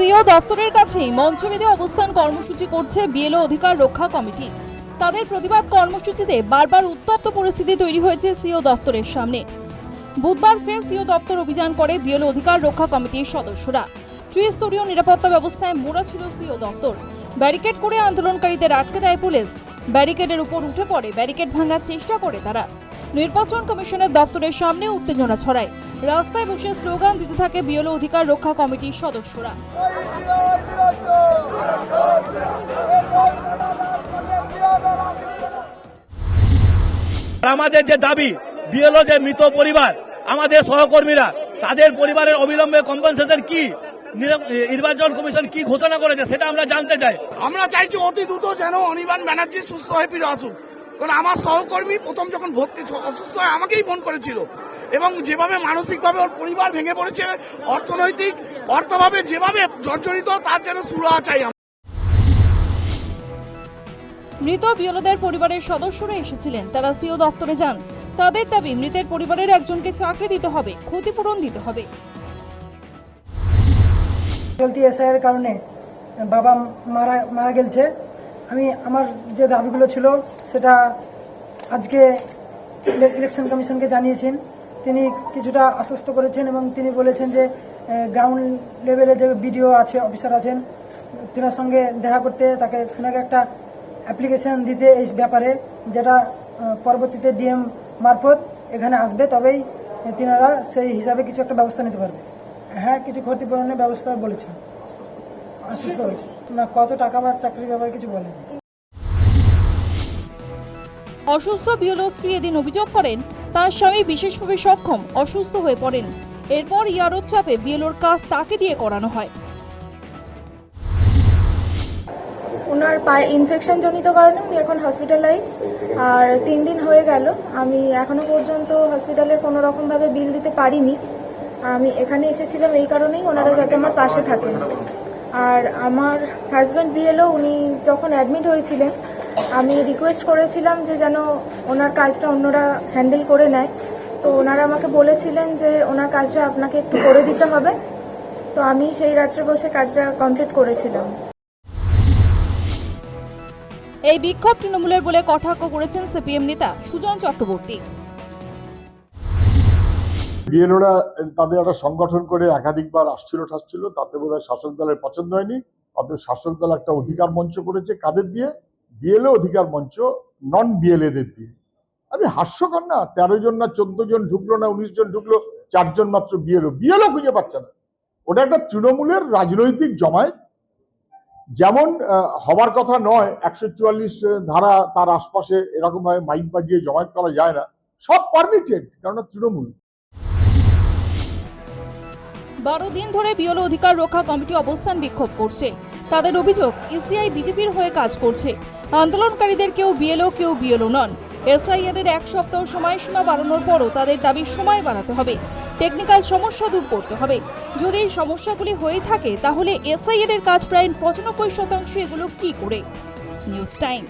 CO দপ্তরের কাছেই মঞ্চ বেঁধে অবস্থান কর্মসূচি করছে বিএলও অধিকার রক্ষা কমিটি। তাদের প্রতিবাদ কর্মসূচিতে বারবার উত্তপ্ত পরিস্থিতি তৈরি হয়েছে সিও দপ্তরের সামনে। বুধবার ফের সিও দপ্তর অভিযান করে বিএলও অধিকার রক্ষা কমিটির সদস্যরা। ত্রিস্তরীয় নিরাপত্তা ব্যবস্থায় মোড়া ছিল সিও দপ্তর। ব্যারিকেড করে আন্দোলনকারীদের আটকে দেয় পুলিশ। ব্যারিকেডের উপর উঠে পড়ে ব্যারিকেড ভাঙার চেষ্টা করে তারা। নির্বাচন কমিশনের দপ্তরের সামনে উত্তেজনা ছড়ায়। রাস্তায় বসে স্লোগান দিতে থাকে বিএলও অধিকার রক্ষা কমিটির সদস্যরা। আমাদের যে দাবি বিএলও যে মৃত পরিবার আমাদের সহকর্মীরা তাদের পরিবারের অবিলম্বে কম্পেনসেশন কি নির্বাচন কমিশন কি ঘোষণা করেছে সেটা আমরা জানতে চাই। আমরা চাইছি অতি দ্রুত যেন অনির্বাণ ব্যানার্জি সুস্থ হয়ে ফিরে আসুক। কারণ আমার সহকর্মী প্রথম যখন ভর্তি অসুস্থ হয় আমাকেই ফোন করেছিল। এবং যেভাবে মানসিকভাবে ওর পরিবার ভেঙে পড়েছে অর্থনৈতিক অর্থভাবে যেভাবে জর্জরিত তার যেন সুরাহা চাই আমরা। মৃত বিয়লদের পরিবারের সদস্যরা এসেছিলেন। তারা সিও দপ্তরে যান। তাদের দাবি মৃতের পরিবারের একজনকে চাকরি দিতে হবে ক্ষতিপূরণ দিতে হবে। চলতি এসআইয়ের কারণে বাবা মারা মারা গেছে আমি আমার যে দাবিগুলো ছিল, সেটা আজকে ইলে- ইলেকশন কমিশনকে জানিয়েছেন। তিনি কিছুটা আশ্বস্ত করেছেন এবং তিনি বলেছেন যে গ্রাউন্ড লেভেলে যে বিডিও আছে অফিসার আছেন, তিনার সঙ্গে দেখা করতে তাকে তিনাকে একটা অ্যাপ্লিকেশন দিতে এই ব্যাপারে, যেটা পরবর্তীতে ডিএম মারফত এখানে আসবে, তবেই তিনারা সেই হিসাবে কিছু একটা ব্যবস্থা নিতে পারবে। হ্যাঁ কিছু ক্ষতিপূরণের ব্যবস্থা বলেছে আশ্বস্ত না কত টাকা বা চাকরির ব্যাপারে কিছু বলেনি। অসুস্থ বিয়লো স্ত্রী এদিন অভিযোগ করেন তার স্বামী বিশেষভাবে সক্ষম অসুস্থ হয়ে পড়েন। এরপর ইয়ারোর চাপে বিএলওর কাজ তাকে দিয়ে করানো হয়। ওনার পায়ে ইনফেকশন জনিত কারণে উনি এখন হসপিটালাইজ আর তিন দিন হয়ে গেল আমি এখনও পর্যন্ত হসপিটালের কোনো রকমভাবে বিল দিতে পারিনি। আমি এখানে এসেছিলাম এই কারণেই ওনারা যাতে আমার পাশে থাকেন। আর আমার হাজব্যান্ড বিএলও উনি যখন অ্যাডমিট হয়েছিলেন, আমি রিকোয়েস্ট করেছিলাম যে যেন ওনার কাজটা অন্যরা হ্যান্ডেল করে নেয়। তো ওনারা আমাকে বলেছিলেন যে ওনার কাজটা আপনাকে একটু করে দিতে হবে। তো আমি সেই রাত্রে বসে কাজটা কমপ্লিট করেছিলাম। এই বিক্ষোভ তৃণমূলের বলে কটাক্ষ করেছেন সিপিএম নেতা সুজন চক্রবর্তী। বিএলওরা তাদের একটা সংগঠন করে একাধিকবার আসছিল, ঠাসছিল, তাতে বোধহয় শাসক দলের পছন্দ হয়নি। অতএব শাসক দল একটা অধিকার মঞ্চ করেছে কাদের দিয়ে? বিএলও অধিকার মঞ্চ নন বিএলএদের দিয়ে। আমি হাস্যকর না, তেরো জন না চোদ্দ জন ঢুকলো না উনিশ জন ঢুকলো চারজন মাত্র বিএলও। বিএলও খুঁজে পাচ্ছে না। ওটা একটা তৃণমূলের রাজনৈতিক জমায়েত। যেমন হবার কথা নয়, একশো চুয়াল্লিশ ধারা তার আশপাশে এরকম ভাবে মাইক বাজিয়ে জমায়েত করা যায় না। সব পারমিটেড কেননা তৃণমূল। বারো দিন ধরে বিয়ল অধিকার রক্ষা কমিটি অবস্থান বিক্ষোভ করছে। তাদের অভিযোগ ইসিআই বিজেপির হয়ে কাজ করছে। আন্দোলনকারীদের কেউ বিএলও কেউ বিএলও নন। এসআইআর এর এক সপ্তাহ সময়সীমা বাড়ানোর পরও তাদের দাবির সময় বাড়াতে হবে। টেকনিক্যাল সমস্যা দূর করতে হবে। যদি এই সমস্যাগুলি হয়ে থাকে, তাহলে এসআইআর এর কাজ প্রায় পঁচানব্বই শতাংশ এগুলো কি করে? News time.